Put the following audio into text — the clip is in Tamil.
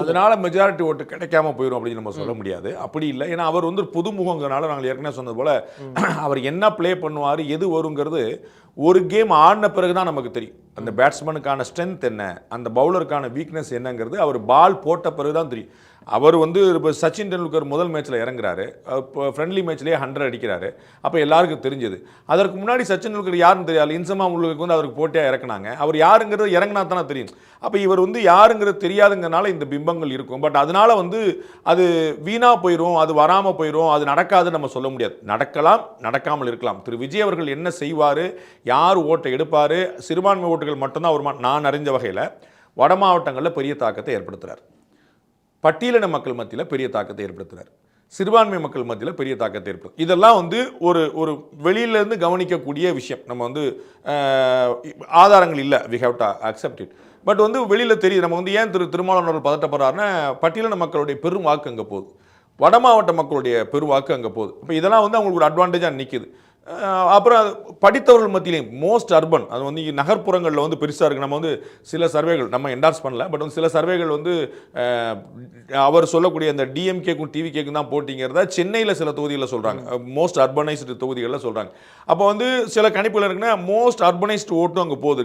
அதனால மெஜாரிட்டி ஓட்டு கிடைக்காம போயிடும் அப்படின்னு நம்ம சொல்ல முடியாது. அப்படி இல்லை. ஏன்னா அவர் வந்து ஒரு புதுமுகங்கிறனால நாங்கள் ஏற்கனவே சொன்னது போல அவர் என்ன ப்ளே பண்ணுவார் எது வருங்கிறது ஒரு கேம் ஆடின பிறகு தான் நமக்கு தெரியும். அந்த பேட்ஸ்மேனுக்கான ஸ்ட்ரென்த் என்ன? அந்த பவுலருக்கான வீக்னஸ் என்னங்கிறது அவர் பால் போட்ட பிறகு தான் தெரியும். அவர் வந்து இப்போ சச்சின் டெண்டுல்கர் முதல் மேட்ச்சில் இறங்குறாரு. இப்போ ஃப்ரெண்ட்லி மேட்ச்லேயே ஹண்ட்ரட் அடிக்கிறாரு. அப்போ எல்லாருக்கும் தெரிஞ்சது. அதற்கு முன்னாடி சச்சின் டெண்டுல்கர் யாருன்னு தெரியாது. இன்சமா உள்ளுக்கு வந்து அவருக்கு போட்டியாக இறக்குனாங்க. அவர் யாருங்கிறது இறங்கினா தானே தெரியும். அப்போ இவர் வந்து யாருங்கிறது தெரியாதுங்கிறனால இந்த பிம்பங்கள் இருக்கும். பட் அதனால் வந்து அது வீணாக போயிடும் அது வராமல் போயிடும் அது நடக்காதுன்னு நம்ம சொல்ல முடியாது. நடக்கலாம் நடக்காமல் இருக்கலாம். திரு விஜய் அவர்கள் என்ன செய்வார்? யார் ஓட்டை எடுப்பார்? சிறுபான்மை ஓட்டுகள் மட்டும்தான் ஒரு நான் அறிஞ்ச வகையில் வட மாவட்டங்களில் பெரிய தாக்கத்தை ஏற்படுத்துகிறார் பட்டியலின மக்கள் மத்தியில் பெரிய தாக்கத்தை ஏற்படுத்துறார். சிறுபான்மை மக்கள் மத்தியில் பெரிய தாக்கத்தை ஏற்படுத்தும் இதெல்லாம் வந்து ஒரு ஒரு வெளியிலேருந்து கவனிக்கக்கூடிய விஷயம். நம்ம வந்து ஆதாரங்கள் இல்லை. We have to accept it but வந்து வெளியில் தெரியுது. நம்ம வந்து ஏன் திரு திருமாவளவன் பதட்டப்படுறாருன்னா பட்டியலின மக்களுடைய பெரும் வாக்கு அங்கே போகுது. வட மாவட்ட மக்களுடைய பெரும் வாக்கு அங்கே போகுது. இப்போ இதெல்லாம் வந்து அவங்களுக்கு ஒரு அட்வான்டேஜாக நிற்கிது அப்புறம் படித்தவர்கள் மத்தியிலையும் மோஸ்ட் அர்பன் அது வந்து நகர்ப்புறங்களில் வந்து பெருசாக இருக்குது நம்ம வந்து சில சர்வேகள் நம்ம என்டார்ஸ் பண்ணல பட் வந்து சில சர்வேகள் வந்து அவர் சொல்லக்கூடிய அந்த டிஎம்கேக்கும் டிவிகேக்கும் தான் போட்டிங்கிறத சென்னையில் சில தொகுதிகளில் சொல்கிறாங்க மோஸ்ட் அர்பனைஸ்டு தொகுதிகளில் சொல்கிறாங்க அப்போ வந்து சில கணிப்புகள் இருக்குன்னா மோஸ்ட் அர்பனைஸ்டு ஓட்டும் அங்கே போகுது.